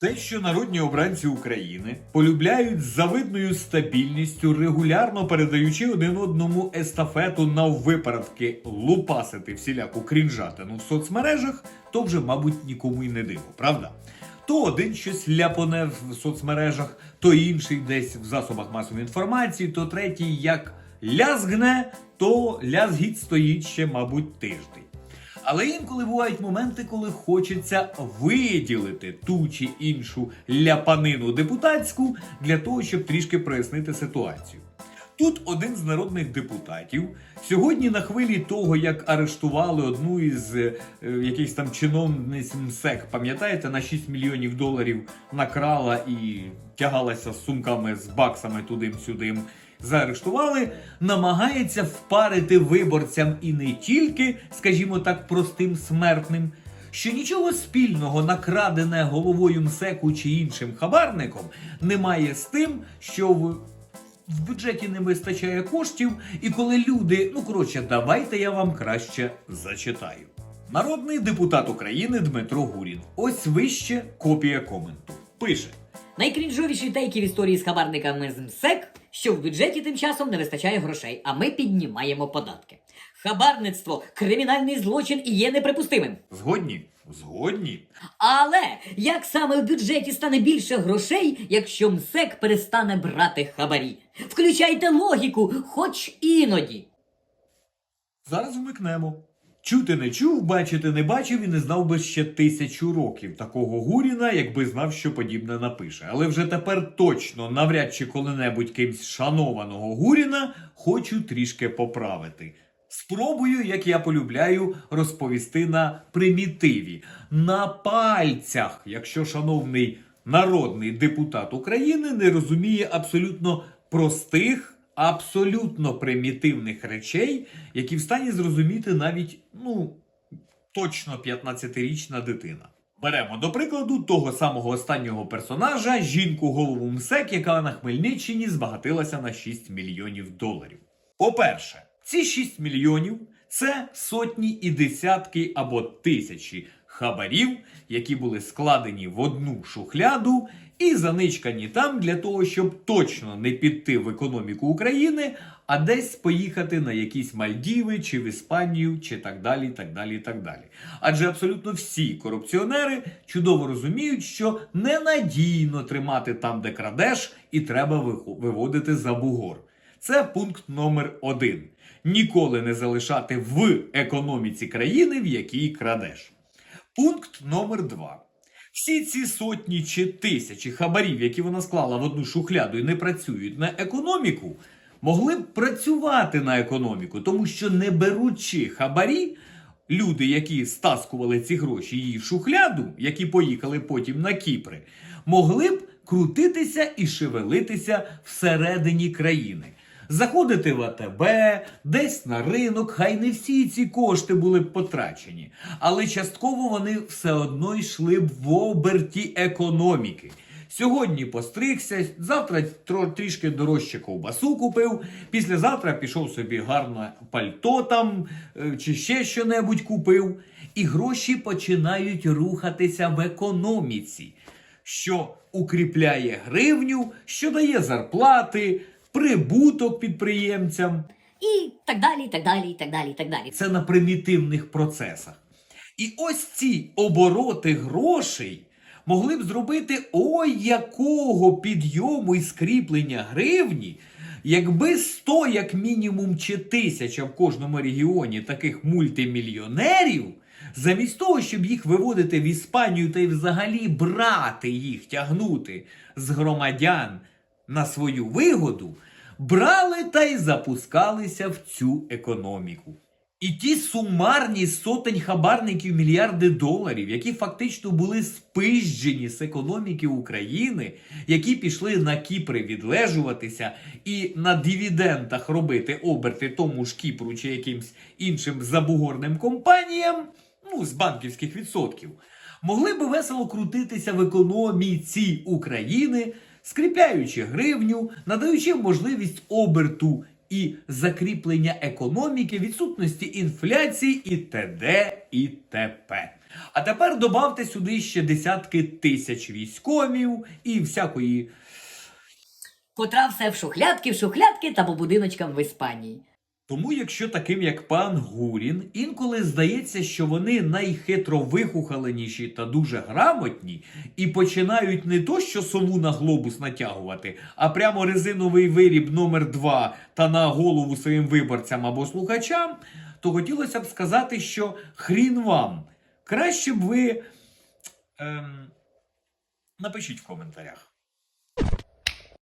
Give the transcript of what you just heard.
Те, що народні обранці України полюбляють з завидною стабільністю, регулярно передаючи один одному естафету на випередки лупасити всіляку крінжатину в соцмережах, то вже, мабуть, нікому й не диво, правда? То один щось ляпоне в соцмережах, то інший десь в засобах масової інформації, то третій як лязгне, то лязгіть стоїть ще, мабуть, тиждень. Але інколи бувають моменти, коли хочеться виділити ту чи іншу ляпанину депутатську для того, щоб трішки прояснити ситуацію. Тут один з народних депутатів сьогодні на хвилі того, як арештували одну із е, якихось там чиновниць МСЕК, пам'ятаєте, на 6 мільйонів доларів накрала і тягалася з сумками з баксами тудим-сюдим. Заарештували, намагається впарити виборцям і не тільки, скажімо так, простим смертним, що нічого спільного накрадене головою МСЕКу чи іншим хабарником немає з тим, що в в бюджеті не вистачає коштів, і коли люди, ну коротше, давайте я вам краще зачитаю. Народний депутат України Дмитро Гурін. Ось вище копія коменту. Пише. Найкрінжовіші тейки в історії з хабарниками з МСЕК, що в бюджеті тим часом не вистачає грошей, а ми піднімаємо податки. Хабарництво кримінальний злочин і є неприпустимим. Згодні? Згодні. Але як саме в бюджеті стане більше грошей, якщо МСЕК перестане брати хабарі? Включайте логіку, хоч іноді. Зараз вмикнемо. Чути не чув, бачити не бачив і не знав би ще тисячу років такого Гуріна, якби знав, що подібне напише. Але вже тепер точно, навряд чи коли-небудь кимсь шанованого Гуріна, хочу трішки поправити. Спробую, як я полюбляю, розповісти на примітиві, на пальцях, якщо шановний народний депутат України не розуміє абсолютно простих абсолютно примітивних речей, які в стані зрозуміти навіть, ну, точно 15-річна дитина. Беремо до прикладу того самого останнього персонажа, жінку голову МСЕК, яка на Хмельниччині збагатилася на 6 мільйонів доларів. По-перше, ці 6 мільйонів це сотні і десятки або тисячі хабарів, які були складені в одну шухляду і заничкані там для того, щоб точно не піти в економіку України, а десь поїхати на якісь Мальдіви чи в Іспанію, чи так далі, так далі, так далі. Адже абсолютно всі корупціонери чудово розуміють, що ненадійно тримати там, де крадеш, і треба виводити за бугор. Це пункт номер один. Ніколи не залишати в економіці країни, в якій крадеш. Пункт номер два. Всі ці сотні чи тисячі хабарів, які вона склала в одну шухляду і не працюють на економіку, могли б працювати на економіку, тому що не беручи хабарі, люди, які стаскували ці гроші її в шухляду, які поїхали потім на Кіпри, могли б крутитися і шевелитися всередині країни. Заходити в АТБ, десь на ринок, хай не всі ці кошти були б потрачені, але частково вони все одно йшли б в оберті економіки. Сьогодні постригся, завтра трішки дорожче ковбасу купив, післязавтра пішов собі гарне пальто там е, чи ще що-небудь купив. І гроші починають рухатися в економіці, що укріпляє гривню, що дає зарплати, прибуток підприємцям. І так далі, і так далі, і так далі, і так далі. Це на примітивних процесах. І ось ці обороти грошей могли б зробити ой якого підйому і скріплення гривні, якби 100, як мінімум, чи тисяча в кожному регіоні таких мультимільйонерів, замість того, щоб їх виводити в Іспанію та й взагалі брати їх, тягнути з громадян на свою вигоду, брали та й запускалися в цю економіку. І ті сумарні сотень хабарників мільярди доларів, які фактично були спижджені з економіки України, які пішли на Кіпри відлежуватися і на дивідендах робити оберти тому ж Кіпру чи якимсь іншим забугорним компаніям, ну, з банківських відсотків, могли би весело крутитися в економіці України, скріпляючи гривню, надаючи можливість оберту і закріплення економіки, відсутності інфляції і т.д. і т.п. А тепер добавте сюди ще десятки тисяч військомів і всякої. Котра все в шухлядки, в шухлядки та по будиночкам в Іспанії. Тому, якщо таким як пан Гурін, інколи здається, що вони найхитро вихухаленіші та дуже грамотні, і починають не то, що сову на глобус натягувати, а прямо резиновий виріб номер 2 та на голову своїм виборцям або слухачам, то хотілося б сказати, що хрін вам. Краще б ви. Ем, напишіть в коментарях.